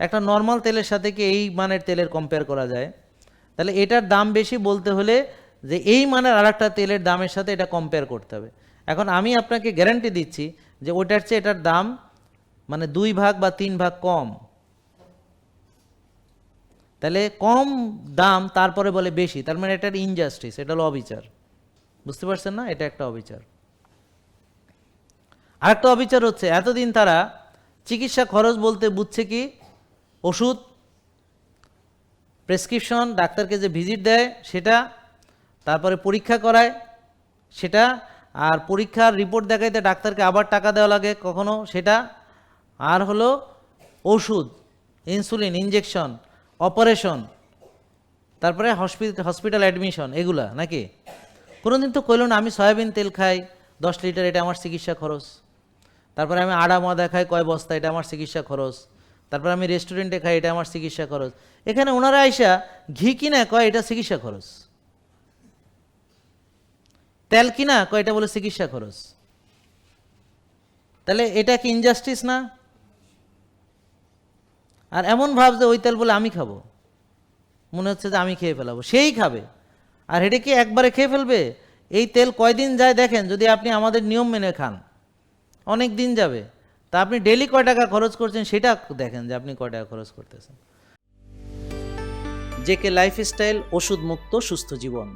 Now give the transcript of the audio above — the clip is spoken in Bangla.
একটা নর্মাল তেলের সাথে কি এই মানের তেলের কম্পেয়ার করা যায়? তাহলে এটার দাম বেশি বলতে হলে যে এই মানের আরেকটা তেলের দামের সাথে এটা কম্পেয়ার করতে হবে। এখন আমি আপনাকে গ্যারান্টি দিচ্ছি যে ওটার চেয়ে এটার দাম মানে দুই ভাগ বা তিন ভাগ কম। তাহলে কম দাম তারপরে বলে বেশি, তার মানে এটার ইনজাস্টিস এটা হলো অবিচার। বুঝতে পারছেন না? এটা একটা অবিচার। আরেকটা অবিচার হচ্ছে, এতদিন তারা চিকিৎসা খরচ বলতে বুঝছে কি ওষুধ প্রেসক্রিপশন ডাক্তারকে যে ভিজিট দেয় সেটা, তারপরে পরীক্ষা করায় সেটা, আর পরীক্ষার রিপোর্ট দেখাইতে ডাক্তারকে আবার টাকা দেওয়া লাগে কখনো সেটা। আর হলো ওষুধ ইনসুলিন ইনজেকশন অপারেশন তারপরে হসপিটাল হসপিটাল অ্যাডমিশন এগুলা নাকি? কোনোদিন তো কইল না, আমি সয়াবিন তেল খাই, দশ লিটার এটা আমার চিকিৎসা খরচ। তারপরে আমি আড়া মদা খাই কয় বস্তা এটা আমার চিকিৎসা খরচ। তারপরে আমি রেস্টুরেন্টে খাই, এটা আমার চিকিৎসা খরচ। এখানে ওনারা আইসা ঘি কিনা, কয় এটা চিকিৎসা খরচ। তেল কিনা, কয় এটা বলে চিকিৎসা খরচ। তাহলে এটা কি ইনজাস্টিস না? আর এমন ভাব যে ওই তেল বলে আমি খাব। মনে হচ্ছে যে আমি খেয়ে ফেলাবো। সেই খাবে। আর এটা কি একবারে খেয়ে ফেলবে? এই তেল কয়দিন যায় দেখেন, যদি আপনি আমাদের নিয়ম মেনে খান, অনেক দিন যাবে। তা আপনি ডেলি কয় টাকা খরচ করছেন সেটা দেখেন যে আপনি কয় টাকা খরচ করতেছেন। জেকে লাইফস্টাইল ওষুধ মুক্ত সুস্থ জীবন।